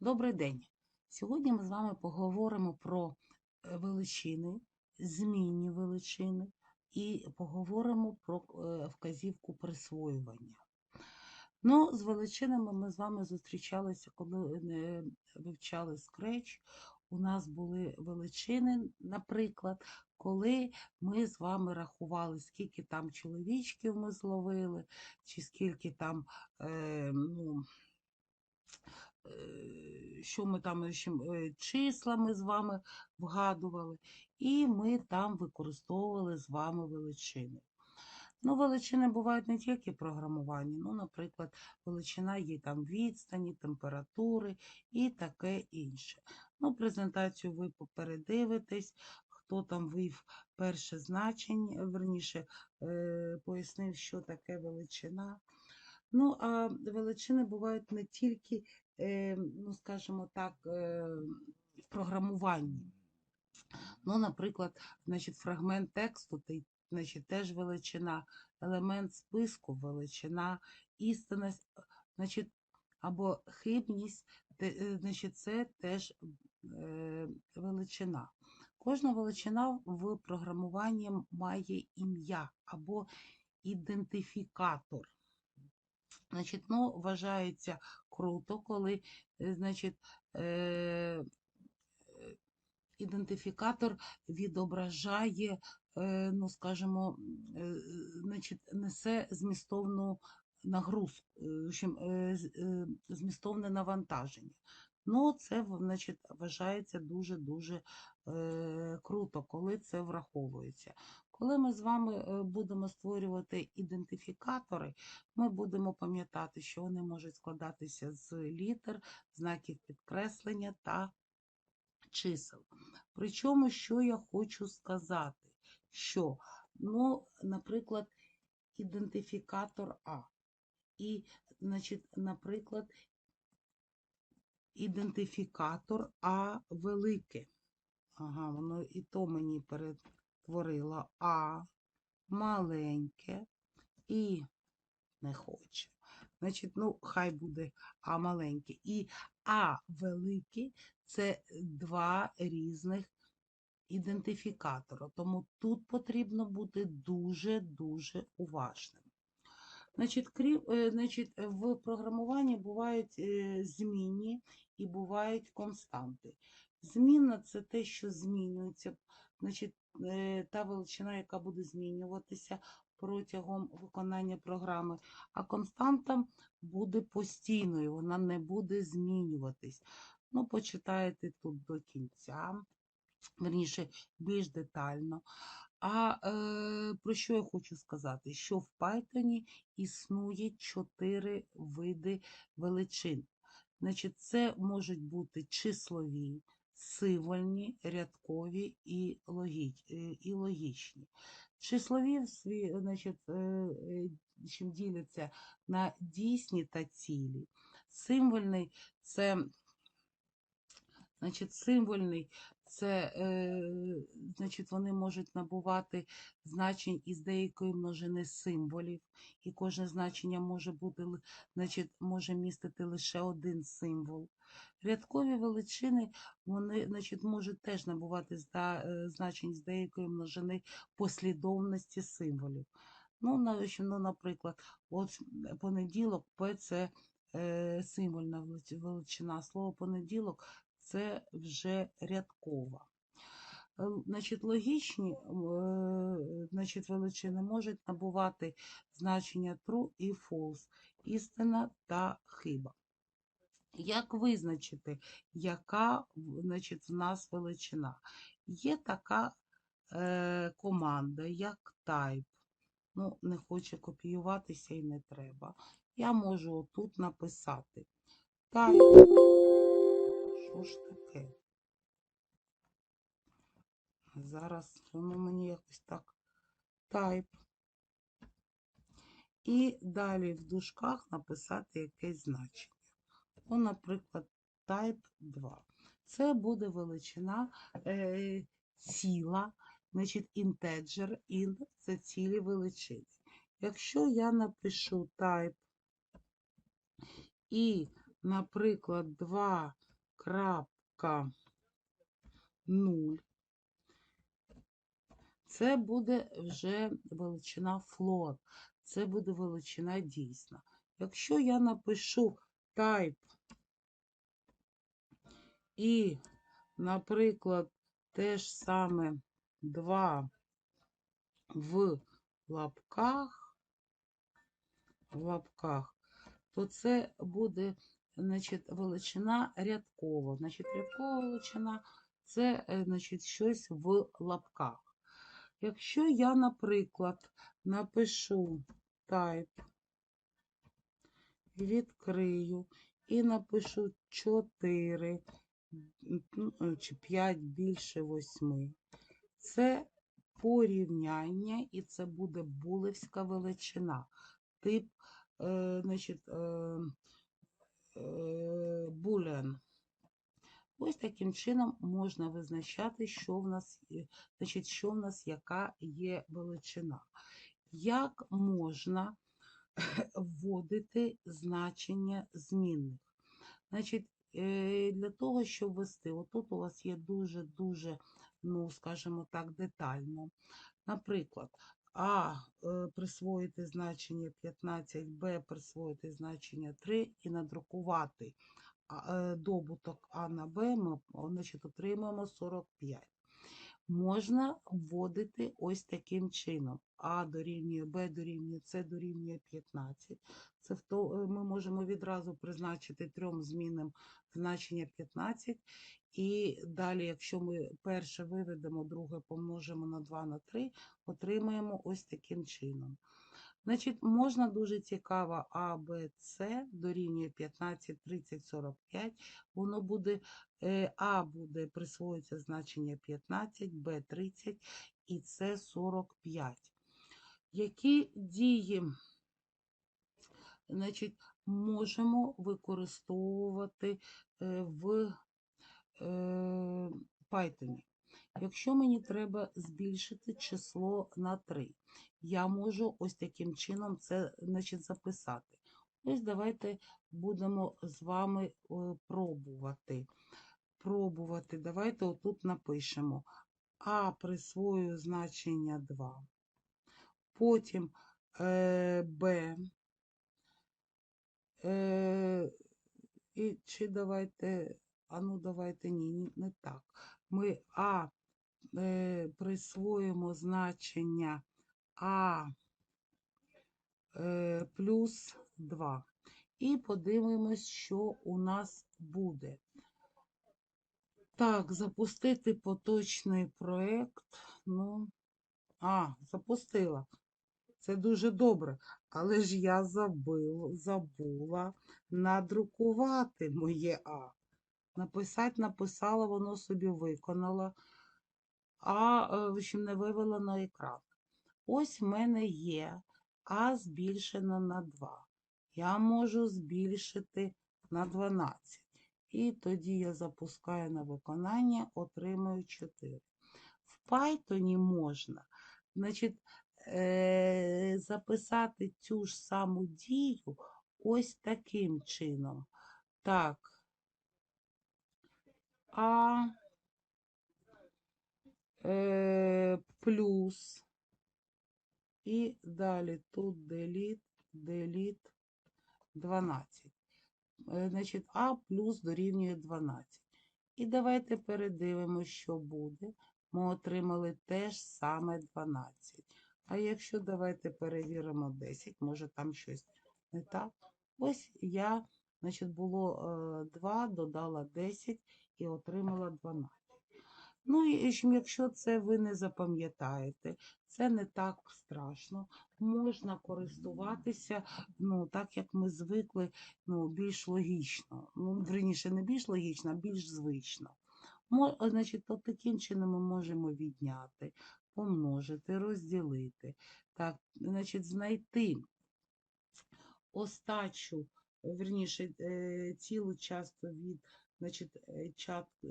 Добрий день! Сьогодні ми з вами поговоримо про е, величини, змінні величини і поговоримо про е, вказівку присвоювання. Ну, з величинами ми з вами зустрічалися, коли е, вивчали Scratch. У нас були величини, наприклад, коли ми з вами рахували, скільки там чоловічків ми зловили, чи скільки там ну, що ми там е, числа з вами вгадували, і ми там використовували з вами величини. Ну, величини бувають не тільки програмування, ну, наприклад, величина є там відстані, температури і таке інше. Ну, презентацію ви попередивитесь, хто там вив перше значення, верніше е, пояснив, що таке величина. Ну, а величини бувають не тільки, е, ну, скажімо так, е, в програмуванні. Ну, наприклад, значить, фрагмент тексту, значить, теж величина, елемент списку, величина, істинність, значить, або хибність, е, значить, це теж е, величина. Кожна величина в програмуванні має ім'я або ідентифікатор. Значить, ну, вважається круто, коли, е, значить, е, ідентифікатор відображає, е, ну, скажімо, значить, несе змістовну нагрузку, е, е, змістовне навантаження. Ну, це значить, вважається дуже-дуже круто, коли це враховується. Коли ми з вами е, будемо створювати ідентифікатори, ми будемо пам'ятати, що вони можуть складатися з літер, знаків підкреслення та чисел. Причому, що я хочу сказати, що, ну, наприклад, ідентифікатор А. І, значить, наприклад, ідентифікатор А велике. Ага, воно і то мені перетворило А маленьке і не хоче. Значить, ну, хай буде А маленьке. І А велике це два різних ідентифікатора. Тому тут потрібно бути дуже-дуже уважним. Значить, крім, е, значить, в програмуванні бувають е, змінні і бувають константи. Змінна це те, що змінюється, значить, та величина, яка буде змінюватися протягом виконання програми, а константа буде постійною, вона не буде змінюватись. Ну, почитаєте тут до кінця, верніше, більш детально. А е, про що я хочу сказати? Що в Python існує чотири види величин. Значить, це можуть бути числові, символьні, рядкові і, е, логічні. Числові значить, е, е, чим діляться на дійсні та цілі. Символьний це, значить, символьний це, е, значить, вони можуть набувати значень із деякої множини символів, і кожне значення може бути, значить, може містити лише один символ. Рядкові величини вони, значить, можуть теж набувати е, значень з деякої множини послідовності символів. Ну, ну, наприклад, от понеділок П це е, символьна величина. Слово понеділок це вже рядкова. Е, Значить, логічні е, значить, величини можуть набувати значення true і false, істина та хиба. Як визначити, яка значить, в нас величина? Є така е, команда, як type. Ну, не хоче копіюватися і не треба. Я можу отут написати type. Що ж таке? Зараз воно мені якось так type. І далі в дужках написати якесь значення. Ну, наприклад, type 2. Це буде величина е, ціла, значить integer, int – це цілі величини. Якщо я напишу type і, наприклад, 2 крапка 0. Це буде вже величина float. Це буде величина дійсна. Якщо я напишу type і, наприклад, те ж саме 2 в лапках, в лапках, то це буде значить, величина рядкова. Значить, рядкова величина це е, значить, щось в лапках. Якщо я, наприклад, напишу type, відкрию і напишу 4 ну, чи 5 більше 8, це порівняння, і це буде булевська величина. Тип, е, значить, е, е, boolean. Ось таким чином можна визначати, що в нас, значить, що в нас яка є величина. Як можна вводити значення змінних? Значить, е, для того, щоб ввести, отут у вас є дуже-дуже, ну, скажімо так, детально. Наприклад, А е, присвоїти значення 15, Б присвоїти значення 3 і надрукувати е, добуток А на Б, ми значить, отримаємо 45. Можна вводити ось таким чином. А дорівнює Б дорівнює С дорівнює 15. Це в то, е, ми можемо відразу призначити трьом змінам значення 15. І далі, якщо ми перше виведемо, друге помножимо на 2 на 3, отримаємо ось таким чином. Значить, можна дуже цікаво А, Б, С дорівнює 15, 30, 45. Воно буде, А буде присвоїться значення 15, Б 30 і С 45. Які дії значить, можемо використовувати е, в е, Python? Якщо мені треба збільшити число на 3, я можу ось таким чином це значить, записати. Ось давайте будемо з вами е, пробувати. Пробувати. Давайте отут напишемо А присвоюю значення 2. Потім е, Б. Е, і чи давайте, а ну давайте ні, не так. Ми А е, присвоїмо значення А е, плюс 2. І подивимось, що у нас буде. Так, запустити поточний проєкт. Ну, а, запустила. Це дуже добре. Але ж я забил, забула надрукувати моє А. Написати написала, воно собі виконала, а е, в общем, не вивела на екран. Ось в мене є А збільшено на 2. Я можу збільшити на 12. І тоді я запускаю на виконання, отримую 4. В Python можна значить, е, записати цю ж саму дію ось таким чином. Так. А е, плюс. І далі тут delete, delete 12. Е, Значить, А плюс дорівнює 12. І давайте передивимо, що буде. Ми отримали теж саме 12. А якщо давайте перевіримо 10, може там щось не так. Ось я, значить, було 2, додала 10 і отримала 12. Ну, і якщо це ви не запам'ятаєте, це не так страшно. Можна користуватися, ну, так як ми звикли, ну, більш логічно. Ну, верніше, не більш логічно, а більш звично. Мо, значить, от таким чином ми можемо відняти, помножити, розділити. Так, значить, знайти остачу, верніше, е, цілу частку від, значить, е,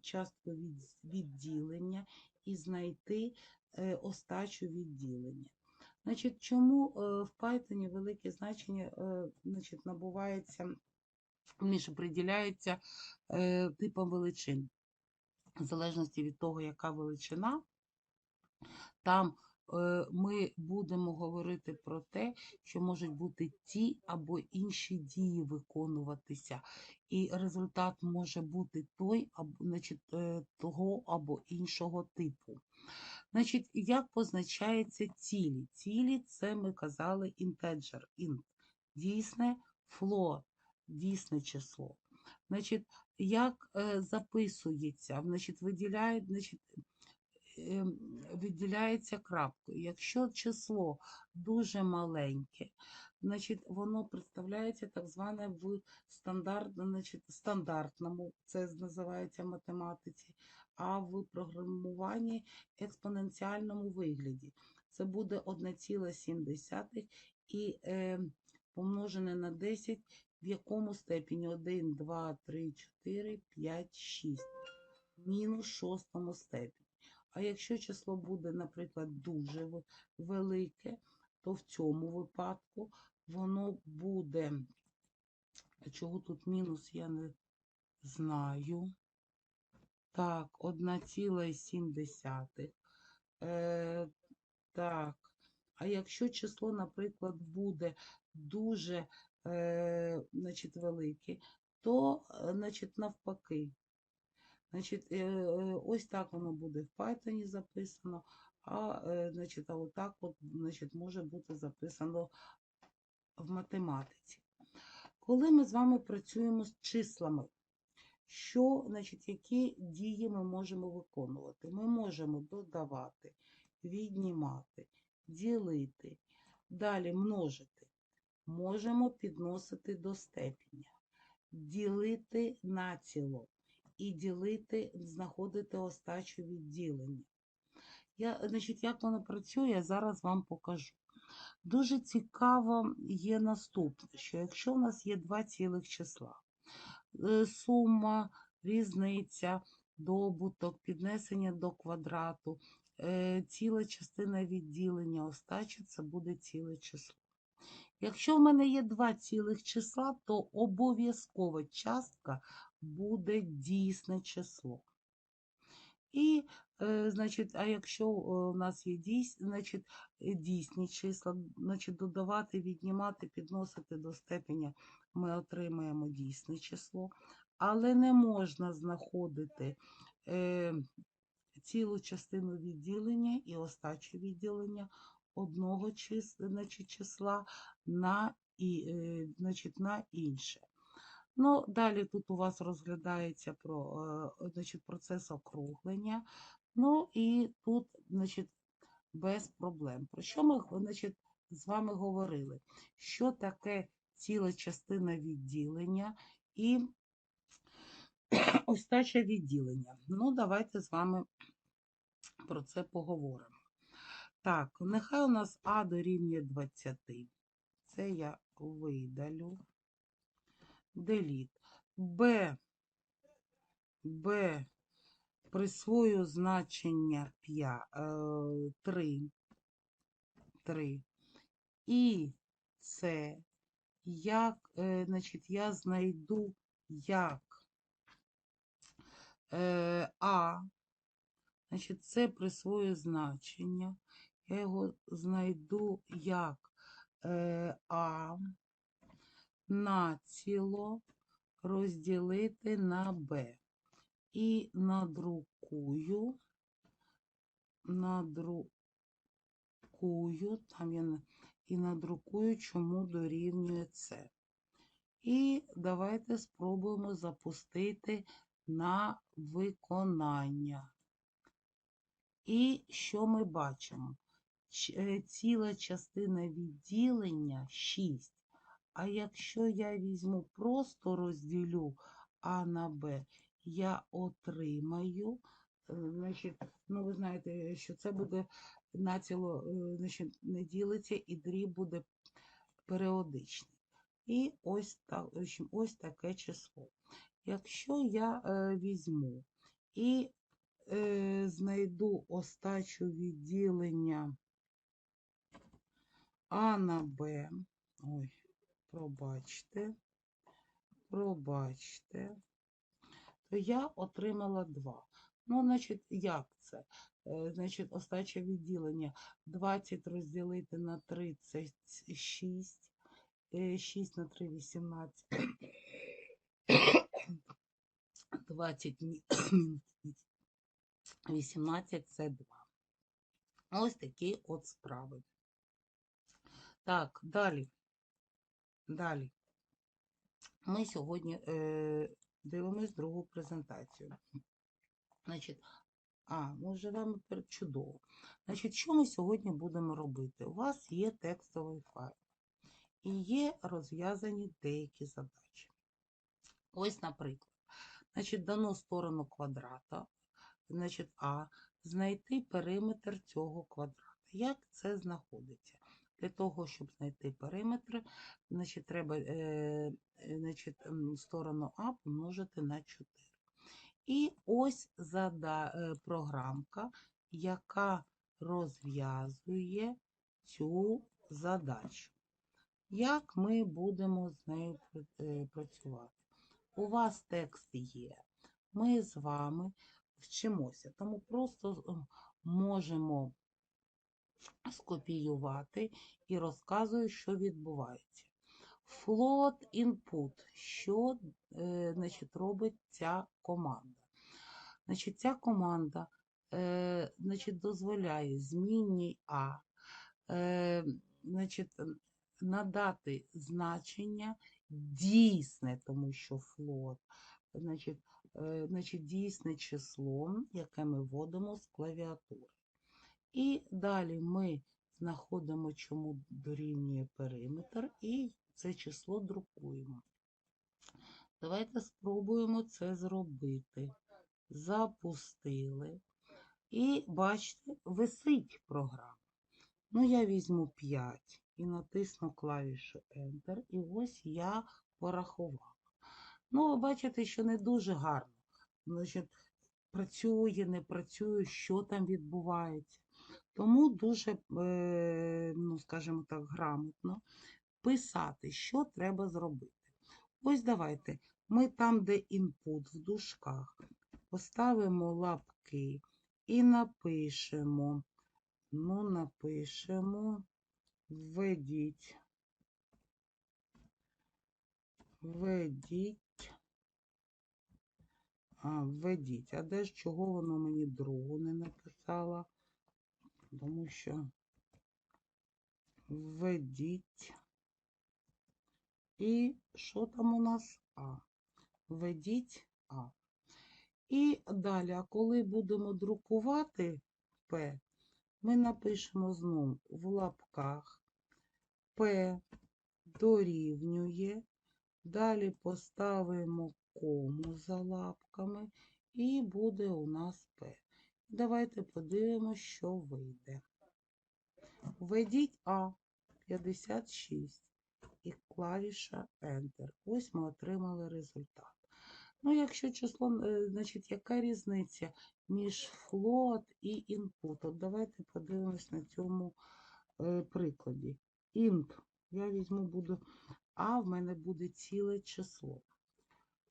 частку відділення і знайти е, остачу відділення. Значить, чому е, в Python велике значення значить, набувається між приділяється типам величин. В залежності від того, яка величина, там ми будемо говорити про те, що можуть бути ті або інші дії виконуватися, і результат може бути той, або, значить, е, того або іншого типу. Значить, як позначається цілі? Цілі це ми казали інтеджер, int, дійсне float, дійсне число. Значить, як е, записується, значить, виділяють, значить, е, виділяється крапкою. Якщо число дуже маленьке, значить, воно представляється так зване в стандарт, значить, стандартному, це називається математиці, а в програмуванні експоненціальному вигляді. Це буде 1,7 і е, помножене на 10 в якому степені 1, 2, 3, 4, 5, 6. Мінус шостому степені. А якщо число буде, наприклад, дуже велике, то в цьому випадку воно буде. Чого тут мінус, я не знаю. Так, 1,7. Е, так. А якщо число, наприклад, буде дуже е, значить, велике, то е, значить, навпаки. Значить, е, е, ось так воно буде в Python записано, а, е, значить, отак от, значить, може бути записано в математиці. Коли ми з вами працюємо з числами, що, значить, які дії ми можемо виконувати? Ми можемо додавати, віднімати, ділити, далі множити. Можемо підносити до степеня, ділити націло і ділити, знаходити остачу відділення. Я, значить, як воно працює, я зараз вам покажу. Дуже цікаво є наступне, що якщо в нас є два цілих числа, е, сума, різниця, добуток, піднесення до квадрату, е, ціла частина відділення, остача це буде ціле число. Якщо в мене є два цілих числа, то обов'язкова частка буде дійсне число. І, е, значить, а якщо е, у нас є дійс, значить, е, дійсні числа, значить, додавати, віднімати, підносити до степеня, ми отримаємо дійсне число. Але не можна знаходити е, цілу частину відділення і остачу відділення одного числа, значить, числа на, і, е, значить, на інше. Ну, далі тут у вас розглядається про, е, значить, процес округлення. Ну і тут, значить, без проблем. Про що ми значить, з вами говорили? Що таке ціла частина відділення і остача відділення? Ну, давайте з вами про це поговоримо. Так, нехай у нас А дорівнює 20. Це я видалю. Delete. Б. Б. Присвою значення 5, 3. 3. І С. Як, е, значить, я знайду як е, А. Значить, це присвоює значення. Я його знайду як е, А націло розділити на Б. І надрукую, надрукую, там я і надрукую, чому дорівнює це. І давайте спробуємо запустити на виконання. І що ми бачимо? Е, Ціла частина відділення 6. А якщо я візьму просто розділю А на Б, я отримаю, е, значить, ну ви знаєте, що це буде націло, е, значить, не ділиться і дріб буде періодичний. І ось, так, ось таке число. Якщо я візьму і знайду остачу відділення А на Б, ой, пробачте, пробачте, то я отримала 2. Ну, значить, як це? Е, Значить, остаче відділення 20 розділити на 3 це 6. 6 на 3 18. 20 18 це 2. Ось такі от справи. Так, далі. Далі. Ми сьогодні е, дивимось другу презентацію. Значить, а, ми вже вами чудово. Значить, що ми сьогодні будемо робити? У вас є текстовий файл і є розв'язані деякі задачі. Ось, наприклад, значить, дано сторону квадрата, значить, А, знайти периметр цього квадрата. Як це знаходиться? Для того, щоб знайти периметр, значить, треба е, е, значить, сторону А помножити на 4. І ось зада, е, програмка, яка розв'язує цю задачу. Як ми будемо з нею працювати? У вас текст є. Ми з вами вчимося, тому просто можемо скопіювати і розказую, що відбувається. Float input, що е, значить, робить ця команда. Значить, ця команда е, значить, дозволяє змінній А е, значить, надати значення дійсне, тому що float, значить, значить, дійсне число, яке ми вводимо з клавіатури. І далі ми знаходимо, чому дорівнює периметр, і це число друкуємо. Давайте спробуємо це зробити. Запустили. І бачите, висить програма. Ну, я візьму 5 і натисну клавішу Enter, і ось я порахувала. Ну, ви бачите, що не дуже гарно. Значить, працює, не працює, що там відбувається. Тому дуже, е, ну, скажімо так, грамотно писати, що треба зробити. Ось давайте. Ми там, де input в дужках, поставимо лапки і напишемо. Ну, напишемо, введіть, введіть, а, введіть. А де ж чого воно мені другу не написало? Тому що введіть. І що там у нас? А. Введіть А. І далі, коли будемо друкувати П, ми напишемо знову в лапках П дорівнює. Далі поставимо кому за лапками, і буде у нас П. Давайте подивимося, що вийде. Введіть А 56 і клавіша Enter. Ось ми отримали результат. Ну, якщо число, е, значить, яка різниця між float і input? От давайте подивимось на цьому е, прикладі. Int. Я візьму, буду, а в мене буде ціле число.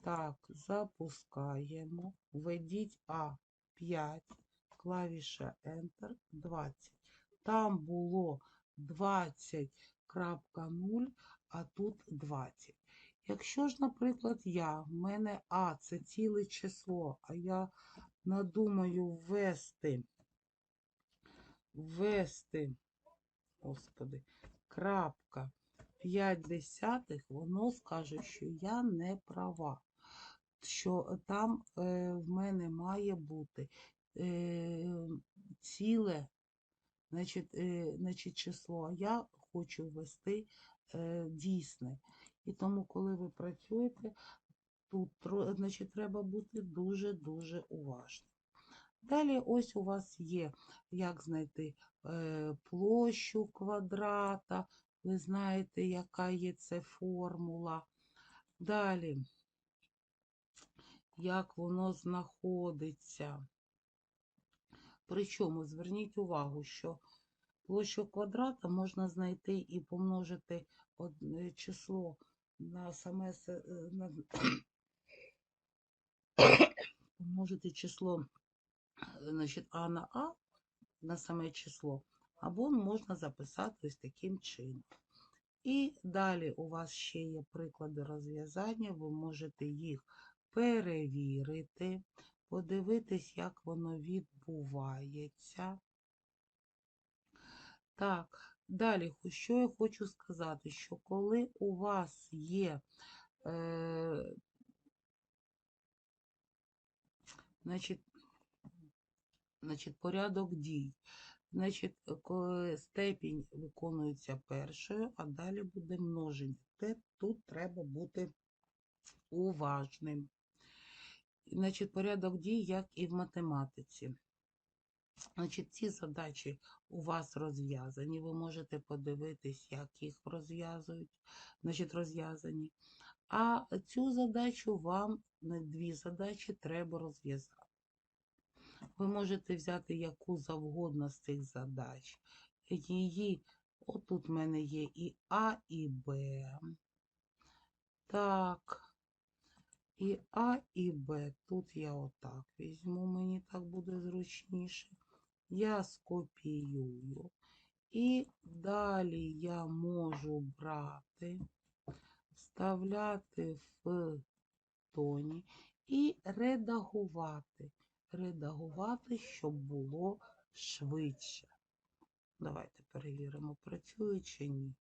Так, запускаємо. Введіть А 5, клавіша Enter 20. Там було 20.0, а тут 20. Якщо ж, наприклад, я, в мене А це ціле число, а я надумаю ввести, ввести, господи, крапка 5 десятих, воно скаже, що я не права. Що там е, в мене має бути ціле значить, е, значить, число, а я хочу ввести дійсне. І тому, коли ви працюєте, тут значить, треба бути дуже-дуже уважним. Далі ось у вас є, як знайти е, площу квадрата. Ви знаєте, яка є це формула. Далі, як воно знаходиться. Причому зверніть увагу, що площу квадрата можна знайти і помножити одне число на саме на... помножити число е, значить, А на А на саме число, або можна записати ось таким чином. І далі у вас ще є приклади розв'язання, ви можете їх перевірити, подивитись, як воно відбувається. Так, далі, що я хочу сказати, що коли у вас є е, значить, значить, порядок дій, значить, коли степінь виконується першою, а далі буде множення. Тут треба бути уважним. Значить, порядок дій, як і в математиці. Значить, ці задачі у вас розв'язані. Ви можете подивитись, як їх розв'язують, значить, розв'язані. А цю задачу вам дві задачі треба розв'язати. Ви можете взяти яку завгодно з цих задач. Її, отут в мене є і А, і Б. Так. І А, і Б. Тут я отак візьму, мені так буде зручніше. Я скопіюю. І далі я можу брати, вставляти в тоні і редагувати. Редагувати, щоб було швидше. Давайте перевіримо, працює чи ні.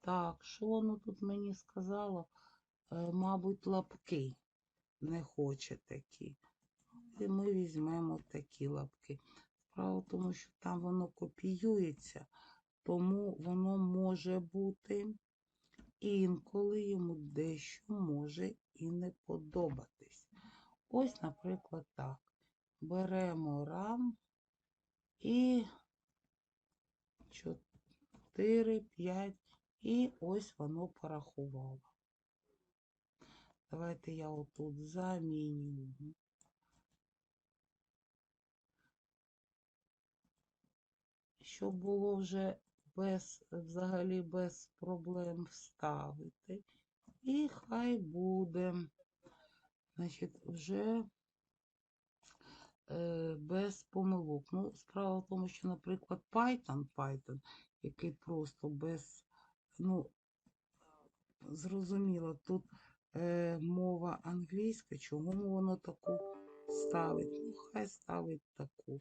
Так, що воно тут мені сказало? Е, мабуть, лапки не хоче такі. І ми візьмемо такі лапки. Справа в тому, що там воно копіюється, тому воно може бути інколи йому дещо може і не подобатись. Ось, наприклад, так. Беремо рам і 4, 5, і ось воно порахувало. Давайте я отут заміню. Щоб було вже без, взагалі без проблем вставити. І хай буде, значить, вже е, без помилок. Ну, справа в тому, що, наприклад, Python, Python, який просто без, ну, зрозуміло, тут е, мова англійська, чому воно таку ставить? Ну, хай ставить таку.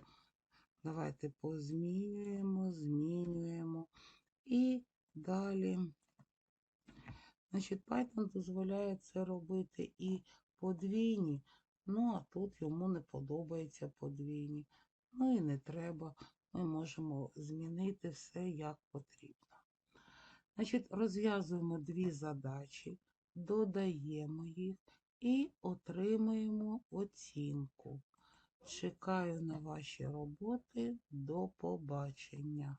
Давайте позмінюємо, змінюємо. І далі. Значить, Python дозволяє це робити і подвійні, ну, а тут йому не подобається подвійні. Ну і не треба. Ми можемо змінити все як потрібно. Значить, розв'язуємо дві задачі, додаємо їх і отримуємо оцінку. Чекаю на ваші роботи. До побачення.